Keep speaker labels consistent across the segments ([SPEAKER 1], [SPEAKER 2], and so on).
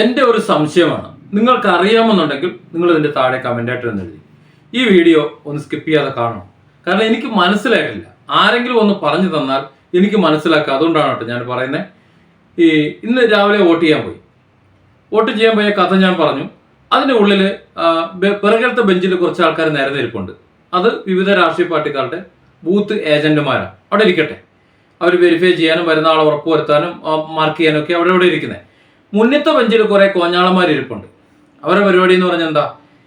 [SPEAKER 1] എന്റെ ഒരു സംശയമാണ്. നിങ്ങൾക്ക് അറിയാമെന്നുണ്ടെങ്കിൽ നിങ്ങൾ ഇതിന്റെ താഴെ കമന്റായിട്ട് ആയിട്ട് എഴുതി. ഈ വീഡിയോ ഒന്ന് സ്കിപ്പ് ചെയ്യാതെ കാണണം. കാരണം എനിക്ക് മനസ്സിലായിട്ടില്ല. ആരെങ്കിലും ഒന്ന് പറഞ്ഞു തന്നാൽ എനിക്ക് മനസ്സിലാക്കുക അതുകൊണ്ടാണ് കേട്ടോ ഞാൻ പറയുന്നത് ഈ ഇന്ന് രാവിലെ വോട്ട് ചെയ്യാൻ പോയി. വോട്ട് ചെയ്യാൻ പോയ കഥ ഞാൻ പറഞ്ഞു. അതിന്റെ ഉള്ളിൽ പിറകിലത്തെ ബെഞ്ചിൽ കുറച്ച് ആൾക്കാർ നേരെ നിൽപ്പുണ്ട് അത് വിവിധ രാഷ്ട്രീയ പാർട്ടിക്കാരുടെ ബൂത്ത് ഏജന്റുമാരാണ്. അവിടെ ഇരിക്കട്ടെ. അവർ വെരിഫൈ ചെയ്യാനും വരുന്ന ആളെ ഉറപ്പുവരുത്താനും മാർക്ക് ചെയ്യാനും ഒക്കെ അവിടെ ഇവിടെ ഇരിക്കുന്നത് മുന്നത്തെ ബെഞ്ചിൽ കുറെ കോഞ്ഞാളന്മാർ ഇരിപ്പുണ്ട്. അവരുടെ പരിപാടി എന്ന് പറഞ്ഞാൽ എന്താ?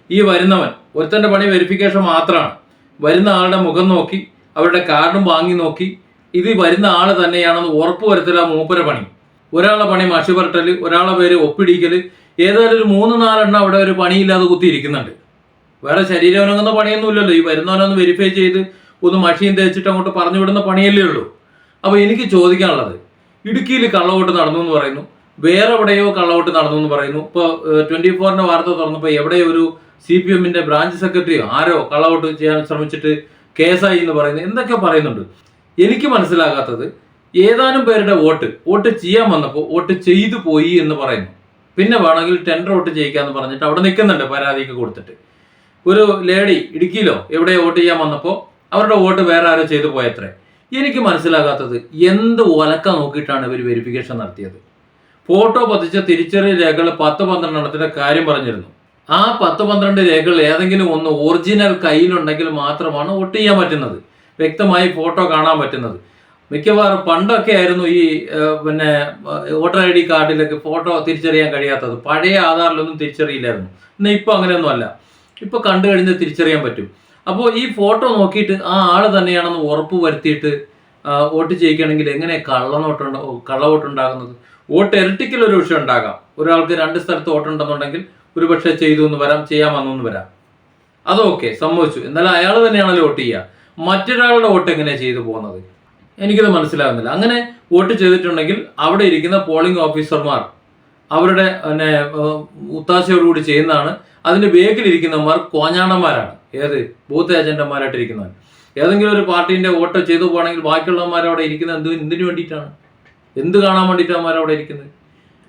[SPEAKER 1] ഈ വരുന്നവൻ ഒരുത്തന്റെ പണി വെരിഫിക്കേഷൻ മാത്രമാണ് വരുന്ന ആളുടെ മുഖം നോക്കി അവരുടെ കാർഡും വാങ്ങി നോക്കി ഇത് വരുന്ന ആൾ തന്നെയാണെന്ന് ഉറപ്പ് വരുത്തല മൂപ്പര പണി. ഒരാളുടെ പണി മഷി പുരട്ടൽ ഒരാളെ പേര് ഒപ്പിടിക്കൽ ഏതായാലും ഒരു മൂന്ന് നാലെണ്ണം അവിടെ ഒരു പണിയില്ലാതെ കുത്തിയിരിക്കുന്നുണ്ട് വേറെ ശരീരം അനങ്ങുന്ന പണിയൊന്നും ഇല്ലല്ലോ. ഈ വരുന്നവനൊന്ന് വെരിഫൈ ചെയ്ത് ഒന്ന് മഷീം തേച്ചിട്ട് അങ്ങോട്ട് പറഞ്ഞു വിടുന്ന പണിയല്ലേ ഉള്ളൂ. അപ്പോൾ എനിക്ക് ചോദിക്കാനുള്ളത് ഇടുക്കിയിൽ കള്ളവോട്ട് നടന്നു എന്ന് പറയുന്നു. വേറെ എവിടെയോ കള്ളവോട്ട് നടന്നു എന്ന് പറയുന്നു ഇപ്പോൾ ട്വന്റി ഫോറിന്റെ വാർത്ത തുറന്നപ്പോൾ എവിടെയോ ഒരു സി പി എമ്മിന്റെ ബ്രാഞ്ച് സെക്രട്ടറിയോ ആരോ കള്ളവോട്ട് ചെയ്യാൻ ശ്രമിച്ചിട്ട് കേസായി എന്ന് പറയുന്നു. എന്തൊക്കെ പറയുന്നുണ്ട്? എനിക്ക് മനസ്സിലാകാത്തത് ഏതാനും പേരുടെ വോട്ട് വോട്ട് ചെയ്യാൻ വന്നപ്പോൾ വോട്ട് ചെയ്തു പോയി എന്ന് പറയുന്നു. പിന്നെ വേണമെങ്കിൽ ടെൻഡർ വോട്ട് ചെയ്യിക്കാന്ന് പറഞ്ഞിട്ട് അവിടെ നിൽക്കുന്നുണ്ട് പരാതിക്ക് കൊടുത്തിട്ട്. ഒരു ലേഡി ഇടുക്കിയിലോ എവിടെ വോട്ട് ചെയ്യാൻ വന്നപ്പോൾ അവരുടെ വോട്ട് വേറെ ആരോ ചെയ്തു പോയത്രേ. എനിക്ക് മനസ്സിലാകാത്തത് എന്ത് ഒലക്ക നോക്കിയിട്ടാണ് ഇവർ വെരിഫിക്കേഷൻ നടത്തിയത്? ഫോട്ടോ പതിച്ച തിരിച്ചറിയൽ രേഖകൾ പത്ത് പന്ത്രണ്ടെണ്ണത്തിന്റെ കാര്യം പറഞ്ഞിരുന്നു. ആ പത്ത് പന്ത്രണ്ട് രേഖകൾ ഏതെങ്കിലും ഒന്ന് ഒറിജിനൽ കയ്യിലുണ്ടെങ്കിൽ മാത്രമാണ് വോട്ട് ചെയ്യാൻ പറ്റുന്നത്. വ്യക്തമായി ഫോട്ടോ കാണാൻ പറ്റുന്നത്. മിക്കവാറും പണ്ടൊക്കെ ആയിരുന്നു ഈ പിന്നെ വോട്ടർ ഐ ഡി കാർഡിലൊക്കെ ഫോട്ടോ തിരിച്ചറിയാൻ കഴിയാത്തത്. പഴയ ആധാറിലൊന്നും തിരിച്ചറിയില്ലായിരുന്നു. എന്നാൽ ഇപ്പോൾ അങ്ങനെയൊന്നും അല്ല. ഇപ്പോൾ കണ്ടു കഴിഞ്ഞ് തിരിച്ചറിയാൻ പറ്റും. അപ്പോൾ ഈ ഫോട്ടോ നോക്കിയിട്ട് ആ ആൾ തന്നെയാണെന്ന് ഉറപ്പ് വരുത്തിയിട്ട് വോട്ട് ചെയ്യിക്കുകയാണെങ്കിൽ എങ്ങനെ കള്ളനോട്ടുണ്ടോ കള്ളവോട്ടുണ്ടാകുന്നത്? വോട്ട് ഇരട്ടിക്കൽ ഒരു വിഷയം ഉണ്ടാകാം. ഒരാൾക്ക് രണ്ട് സ്ഥലത്ത് വോട്ടുണ്ടെന്നുണ്ടെങ്കിൽ ഒരു പക്ഷേ ചെയ്തു എന്ന് വരാം ചെയ്യാൻ വന്നു എന്ന് വരാം. അതൊക്കെ സംഭവിച്ചു എന്നാൽ അയാൾ തന്നെയാണല്ലോ വോട്ട് ചെയ്യുക. മറ്റൊരാളുടെ വോട്ട് എങ്ങനെയാണ് ചെയ്തു പോകുന്നത്? എനിക്കത് മനസ്സിലാകുന്നില്ല. അങ്ങനെ വോട്ട് ചെയ്തിട്ടുണ്ടെങ്കിൽ അവിടെ ഇരിക്കുന്ന പോളിംഗ് ഓഫീസർമാർ അവരുടെ പിന്നെ ഉത്താശയോടുകൂടി ചെയ്യുന്നതാണ്. അതിന്റെ ബേക്കിലിരിക്കുന്നവന്മാർ കോഞ്ഞാണന്മാരാണ്. ഏത്? ബൂത്ത് ഏജന്റുമാരായിട്ട് ഇരിക്കുന്നവർ ഏതെങ്കിലും ഒരു പാർട്ടീന്റെ വോട്ട് ചെയ്തു പോകണമെങ്കിൽ ബാക്കിയുള്ളവന്മാർ അവിടെ ഇരിക്കുന്നത് എന്തിനു വേണ്ടിയിട്ടാണ്? എന്ത് കാണാൻ വേണ്ടിയിട്ട് അവന്മാർ അവിടെ ഇരിക്കുന്നത്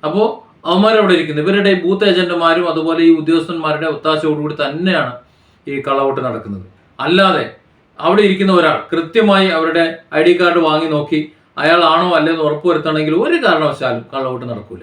[SPEAKER 1] അപ്പോൾ അവന്മാരവിടെ ഇരിക്കുന്നത് ഇവരുടെ ബൂത്ത് ഏജന്റുമാരും അതുപോലെ ഈ ഉദ്യോഗസ്ഥന്മാരുടെ ഒത്താശയോടുകൂടി തന്നെയാണ് ഈ കള്ളവോട്ട് നടക്കുന്നത്. അല്ലാതെ അവിടെ ഇരിക്കുന്ന ഒരാൾ കൃത്യമായി അവരുടെ ഐ ഡി കാർഡ് വാങ്ങി നോക്കി അയാളാണോ അല്ലെന്ന് ഉറപ്പുവരുത്തണമെങ്കിൽ ഒരു കാരണവശാലും കള്ളവോട്ട് നടക്കൂല.